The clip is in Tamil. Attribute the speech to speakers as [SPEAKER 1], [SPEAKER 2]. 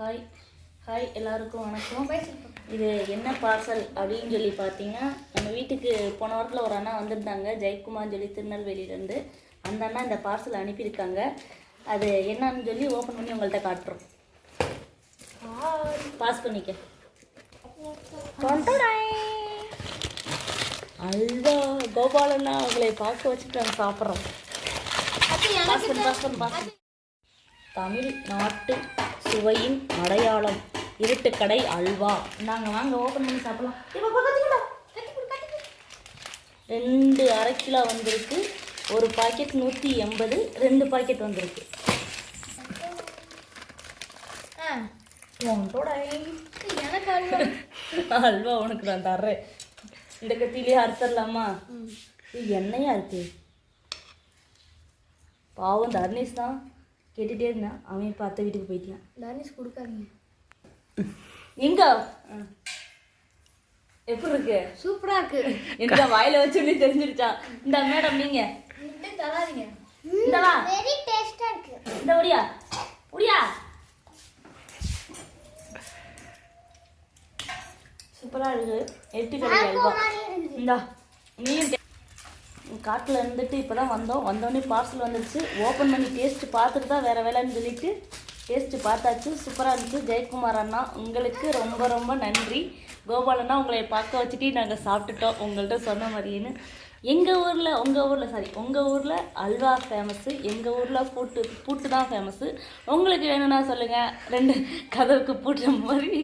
[SPEAKER 1] ஹாய் ஹாய் எல்லாருக்கும் வணக்கம். இது என்ன பார்சல் அப்படின்னு சொல்லி பார்த்தீங்கன்னா நம்ம வீட்டுக்கு போன வாரத்தில் ஒரு அண்ணா வந்திருந்தாங்க. ஜெயக்குமார் சொல்லி திருநெல்வேலியிலேருந்து அந்த அண்ணா இந்த பார்சல் அனுப்பியிருக்காங்க. அது என்னன்னு சொல்லி ஓப்பன் பண்ணி உங்கள்கிட்ட காட்டுறோம். பாஸ் பண்ணிக்க. அல்வா கோபாலண்ணா அவங்களை பார்க்க வச்சுட்டு நாங்கள் சாப்பிட்றோம். தமிழ் நாட்டு சுவையின் அடையாளம். இருட்டுக்கடை அல்வா. நாங்கள் வாங்க ஓப்பன் பண்ணி சாப்பிடலாம். இப்ப. ரெண்டு அரை கிலோ வந்திருக்கு. ஒரு பாக்கெட் நூற்றி எண்பது ரெண்டு பாக்கெட் வந்திருக்கு.
[SPEAKER 2] அல்வா.
[SPEAKER 1] உனக்கு நான் தர்றேன். இந்த கத்திலேயே அறுத்தரலாமா? இது எண்ணெயா இருக்கு பாவம் தர்ணேஷ் தான். கேட்டுட்டே இருந்தான். அவன் இப்போ அத்தை வீட்டுக்கு போயிட்டான்.
[SPEAKER 2] தனுஷ் கொடுக்காதீங்க.
[SPEAKER 1] எங்க? எப்படி இருக்கு?
[SPEAKER 2] சூப்பரா இருக்கு.
[SPEAKER 1] எனக்கு வாயில வச்சு தெரிஞ்சிருச்சான் இந்த மேடம் நீங்க.
[SPEAKER 2] இப்படி தராதீங்க.
[SPEAKER 1] இந்த வா.
[SPEAKER 2] வெரி டேஸ்டா இருக்கு.
[SPEAKER 1] இந்த ஒடியா ஒடியா சூப்பரா இருக்கு. எட்டு கடை அல்வா. இந்தா நீயும் காட்டில் இருந்துட்டு இப்போ தான் வந்தோம். வந்தோடனே பார்சல் வந்துடுச்சு ஓப்பன் பண்ணி டேஸ்ட்டு பார்த்துட்டு தான் வேறு வேலைன்னு சொல்லிட்டு டேஸ்ட்டு பார்த்தாச்சு. சூப்பராக இருந்துச்சு. ஜெயக்குமார் அண்ணா உங்களுக்கு ரொம்ப ரொம்ப நன்றி. கோபால் அண்ணா உங்களை பார்க்க வச்சுட்டு நாங்கள் சாப்பிட்டுட்டோம். உங்கள்கிட்ட சொன்ன மாதிரின்னு. எங்கள் ஊரில் உங்கள் ஊரில் சாரி உங்கள் ஊரில் அல்வா ஃபேமஸ்ஸு எங்கள் ஊரில் பூட்டு பூட்டு தான் ஃபேமஸ்ஸு உங்களுக்கு வேணும்னா சொல்லுங்கள் ரெண்டு கதவுக்கு பூட்டுற மாதிரி.